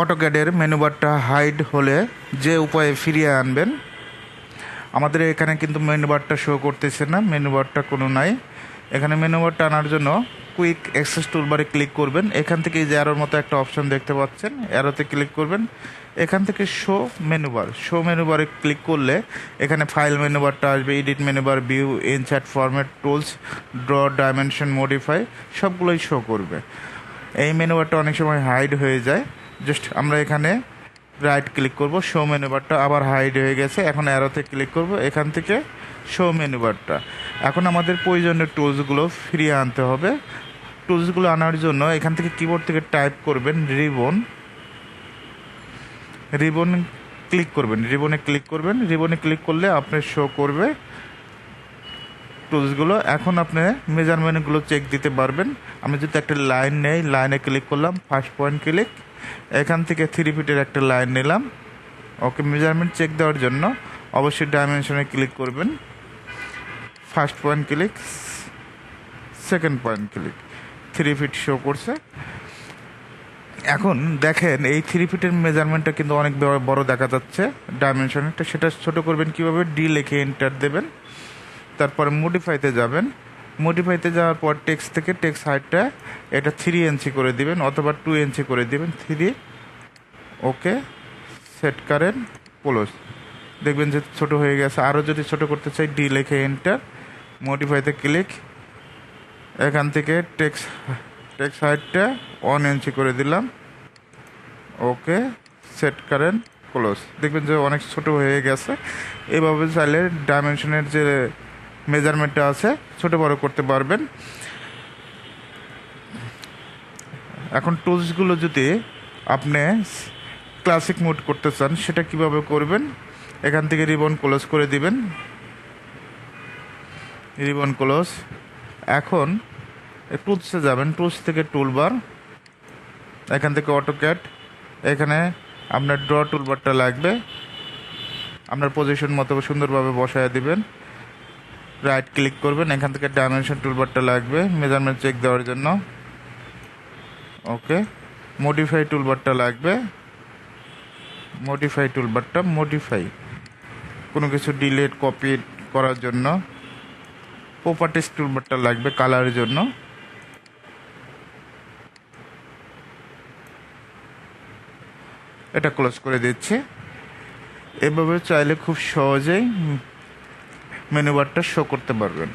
অটোক্যাডের menu বারটা hide হলে যে উপায়ে ফিরিয়ে আনবেন, আমাদের এখানে কিন্তু মেনু বারটা শো করতেছে না মেনু বারটা কোনো নাই। এখানে মেনু বারটা আনার জন্য কুইক অ্যাক্সেস টুলবারে ক্লিক করবেন। এখান থেকে যে অ্যারোর মতো একটা অপশন দেখতে পাচ্ছেন অ্যারোতে ক্লিক করবেন। এখান থেকে show menu bar show menu বারে ক্লিক করলে এখানে ফাইল মেনু বারটা আসবে edit menu bar view insert format tools draw dimension modify সবগুলোই শো করবে। এই মেনু বারটা অনেক সময় হাইড হয়ে যায়। জাস্ট আমরা এখানে রাইট ক্লিক করব শো মেনু বারটা আবার হাইড হয়ে গেছে, এখন অ্যারোতে ক্লিক করব, এখান থেকে শো মেনু বারটা এখন আমাদের প্রয়োজনীয় টুলসগুলো ফিরিয়ে আনতে হবে। টুলসগুলো আনার জন্য এখান থেকে কিবোর্ড থেকে টাইপ করবেন রিবন রিবন ক্লিক করবেন রিবনে ক্লিক করবেন। রিবনে ক্লিক করলে আপনার শো করবে টুলসগুলো এখন আপনি মেজারমেন্টগুলো চেক দিতে পারবেন। আমি যদি একটা লাইন নেই লাইনে ক্লিক করলাম ফার্স্ট পয়েন্ট ক্লিক এখান থেকে থ্রি ফিটের একটা লাইন নিলাম। ওকে মেজারমেন্ট চেক দেওয়ার জন্য অবশ্যই ডাইমেনশনে ক্লিক করবেন। First point click second point click three feet show করছে। এখন দেখেন, এই থ্রি ফিটের মেজারমেন্টটা কিন্তু অনেক বড়- দেখা যাচ্ছে ডাইমেনশনটা সেটা ছোট করবেন কীভাবে? ডি লিখে এন্টার দেবেন। তারপরে মডিফাইতে যাবেন। মডিফাইতে যাওয়ার পর টেক্সট থেকে টেক্সট হাইটটা এটা থ্রি ইঞ্চি করে দিবেন অথবা টু ইঞ্চি করে দিবেন। থ্রি ওকে সেট করেন ক্লোজ দেখবেন যে ছোট হয়ে গেছে। আরও যদি ছোট করতে চাই ডি লেখে এন্টার মডিফাইতে ক্লিক এখান থেকে টেক্স টেক্স হাইটটা ওয়ান ইঞ্চি করে দিলাম। ওকে সেট করেন ক্লোজ দেখবেন যে অনেক ছোট হয়ে গেছে। এভাবে চাইলে ডাইমেনশনের যে মেজারমেন্টটা আছে, ছোট বড় করতে পারবেন। এখন টুলসগুলো যদি আপনি ক্লাসিক মোড করতে চান, সেটা কীভাবে করবেন? এখান থেকে রিবন ক্লোজ করে দিবেন। রিবন ক্লোজ এখন টুলসে যাবেন টুলস থেকে টুলবার এখান থেকে অটোক্যাট এখানে আপনার ড্র টুলবারটা লাগবে। আপনার পজিশন মতো সুন্দরভাবে বসায় দিবেন। রাইট ক্লিক করবেন, এখান থেকে ডাইমেনশন টুলবারটা লাগবে মেজারমেন্ট চেক দেওয়ার জন্য। ওকে মডিফাই টুলবারটা লাগবে। মডিফাই টুলবারটা মডিফাই কোনো কিছু ডিলেট কপি করার জন্য। প্রপার্টিস টুলবারটা লাগবে কালারের জন্য। এটা ক্লোজ করে দিচ্ছি। এভাবে চাইলে খুব সহজেই মেনু বারটা শো করতে পারবেন।